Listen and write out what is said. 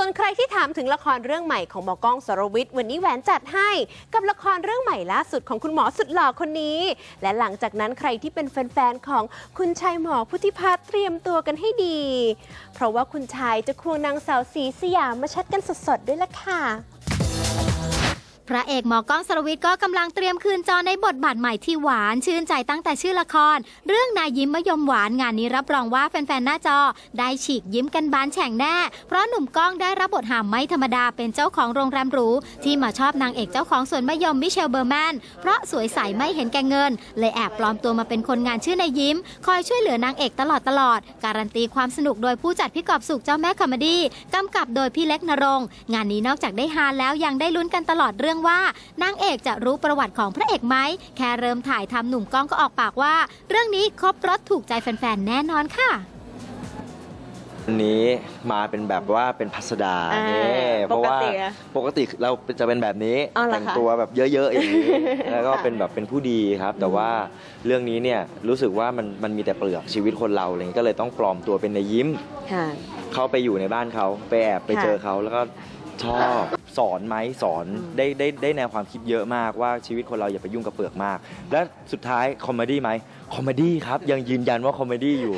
ส่วนใครที่ถามถึงละครเรื่องใหม่ของหมอกล้องสรวิทย์วันนี้แหวนจัดให้กับละครเรื่องใหม่ล่าสุดของคุณหมอสุดหล่อคนนี้ และหลังจากนั้นใครที่เป็นแฟนๆของคุณชายหมอพุทธิพัฒน์เตรียมตัวกันให้ดี เพราะว่าคุณชายจะควงนางสาวสีสยามมาชัดกันสดๆด้วยล่ะค่ะ พระเอกหมอกล้องสรวิทย์ก็กำลังเตรียมคืนจอในบทบาทใหม่ที่หวาน ชื่นใจตั้งแต่ชื่อละคร เรื่องนายยิ้มมะยมหวานงานนี้รับรองว่าแฟนๆหน้าจอ ได้ฉีกยิ้มกันบานแฉ่งแน่ เพราะหนุ่มก้องได้รับบทหามไม่ธรรมดาเป็นเจ้าของโรงแรมหรูที่มาชอบนางเอกเจ้าของสวนมะยมมิเชลเบอร์แมนเพราะสวยใสไม่เห็นแก่เงิน เลยแอบปลอมตัวมาเป็นคนงานชื่อนายยิ้ม คอยช่วยเหลือนางเอกตลอดตลอด การันตีความสนุกโดยผู้จัดพี่กอบสุขเจ้าแม่คอมเมดี้กำกับโดยพี่เล็กนรงงานนี้นอกจากได้ฮาแล้วยังได้ลุ้นกันตลอดเรื่องว่านางเอกจะรู้ประวัติของพระเอกไหม แค่เริ่มถ่ายทำหนุ่มก้องก็ออกปากว่า เรื่องนี้ครบรถถูกใจแฟนๆ แน่นอนค่ะวันนี้มาเป็นแบบว่าเป็นพัสดาอ่าเนี่ยเพราะว่าปกติอะปกติเราจะเป็นแบบนี้อ๋อเหรอคะแต่งตัวแบบเยอะๆอย่างนี้แล้วก็ค่ะเป็นแบบเป็นผู้ดีครับ แต่ว่าเรื่องนี้เนี่ยรู้สึกว่ามันมันมีแต่เปลือกชีวิตคนเราอะไรเงี้ยก็เลยต้องปลอมตัวเป็นในยิ้มค่ะเข้าไปอยู่ในบ้านเขาไปแอบไปค่ะเจอเขาแล้วก็ ชอบสอนไหมสอนอืมได้ได้ได้แนวความคิดเยอะมากว่าชีวิตคนเราอย่าไปยุ่งกับเปลือกมาก และสุดท้ายคอมเมดี้ไหมคอมเมดี้ครับยังยืนยันว่าคอมเมดี้อยู่